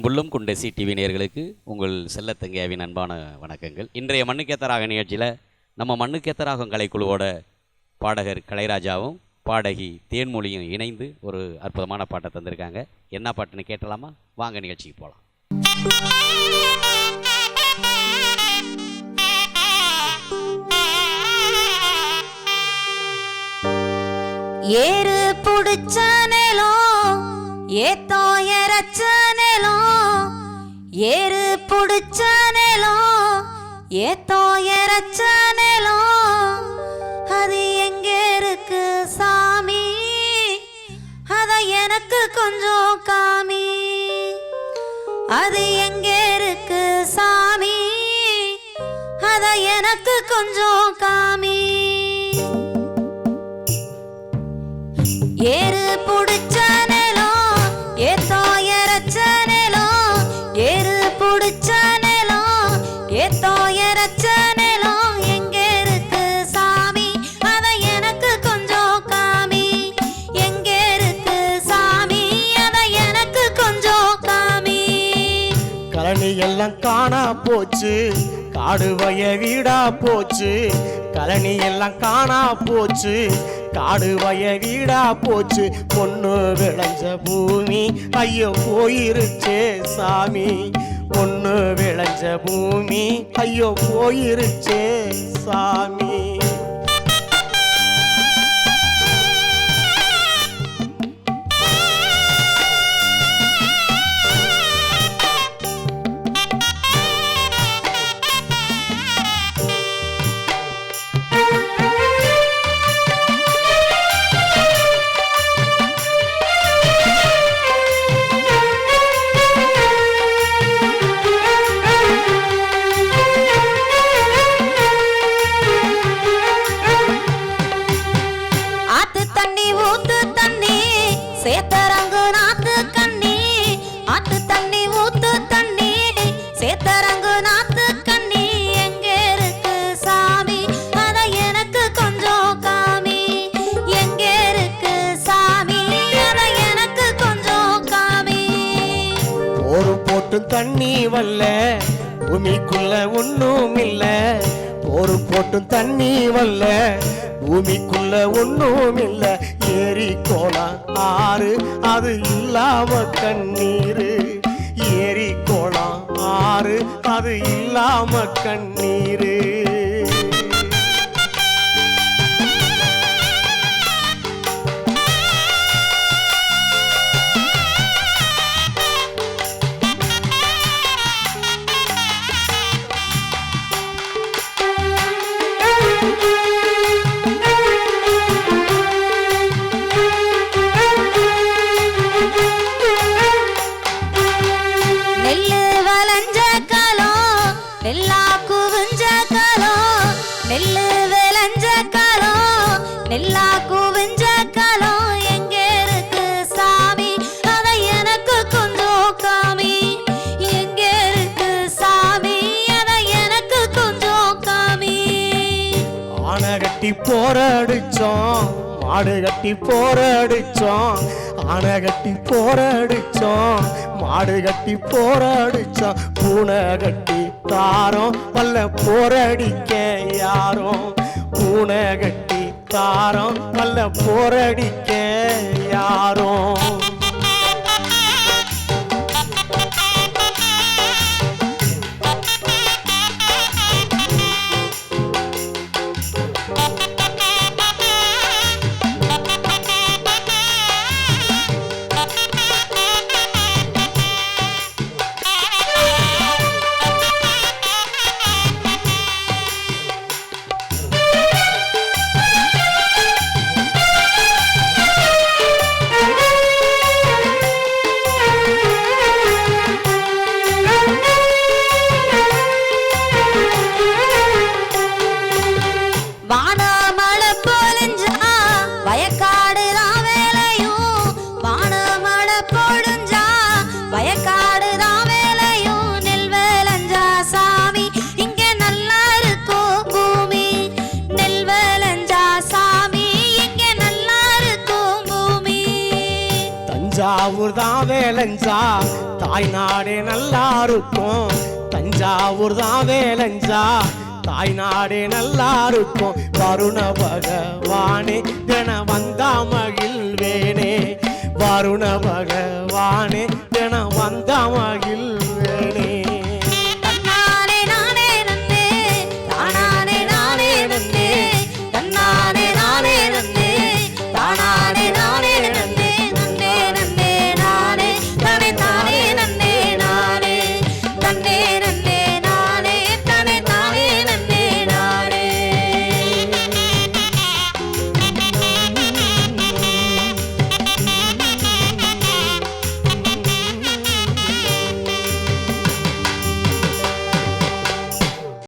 அன்புள்ளும் கொண்ட C TV நேர்களுக்கு உங்கள் செல்லத்தங்கையாவின் அன்பான வணக்கங்கள். இன்றைய மண்ணுக்கேத்தராக நிகழ்ச்சியில் நம்ம மண்ணுக்கேத்தராகம் கலைக்குழுவோட பாடகர் கலைராஜாவும் பாடகி தேன்மொழியும் இணைந்து ஒரு அற்புதமான பாட்டை தந்திருக்காங்க. என்ன பாட்டுன்னு கேட்டலாமா? வாங்க நிகழ்ச்சிக்கு போகலாம் ஏறு புடிச்ச நிலம் ஏத்தோ ஏறு புடிச்ச நிலம் ஏத்தோ இறச்ச நிலம். அது எங்கே இருக்கு சாமி? அத எனக்கு கொஞ்சம் காமி. அது எங்கே இருக்கு சாமி? அத எனக்கு கொஞ்சம் காமி. ஏறு புடிச்ச எல்லாம் காணா போச்சு. காடு வய வீடா போச்சு. கழனி எல்லாம் காணா போச்சு. காடு வய வீடா போச்சு. பொண்ணு விளைஞ்ச பூமி ஐயோ போயிருச்சே சாமி. பொண்ணு விளைஞ்ச பூமி ஐயோ போயிருச்சே சாமி. மட்டும் போட்டு தண்ணி வல்ல பூமிக்குள்ள ஒன்றும் இல்ல ஒரு போட்டு தண்ணி வல்ல பூமிக்குள்ள ஒன்றும் இல்ல ஏரி கோலா ஆறு அது இல்லாம கண்ணீரு. ஏரி கோலா ஆறு அது இல்லாம கண்ணீரு. ஆனை கட்டி போராடிச்சோம் மாடு கட்டி போராடிச்சோம் ஆனை கட்டி போராடிச்சோம் மாடு கட்டி போராடிச்சோம் பூனை கட்டி தாரோம். வல்ல போராடிக்க யாரும்? பூனை கட்டி தாரோம். வல்ல போராடிக்க யாரும்? தஞ்சாவூர் தான் வேலஞ்சா. தாய் நாடே நல்லா இருக்கும் தஞ்சாவூர் தான் வேலஞ்சா. தாய் நாடே நல்லா இருக்கும் வருண பகவானே தின வந்தா மகிழ்வேனே வருண பகவானே தின வந்தா மகிழ்வேனே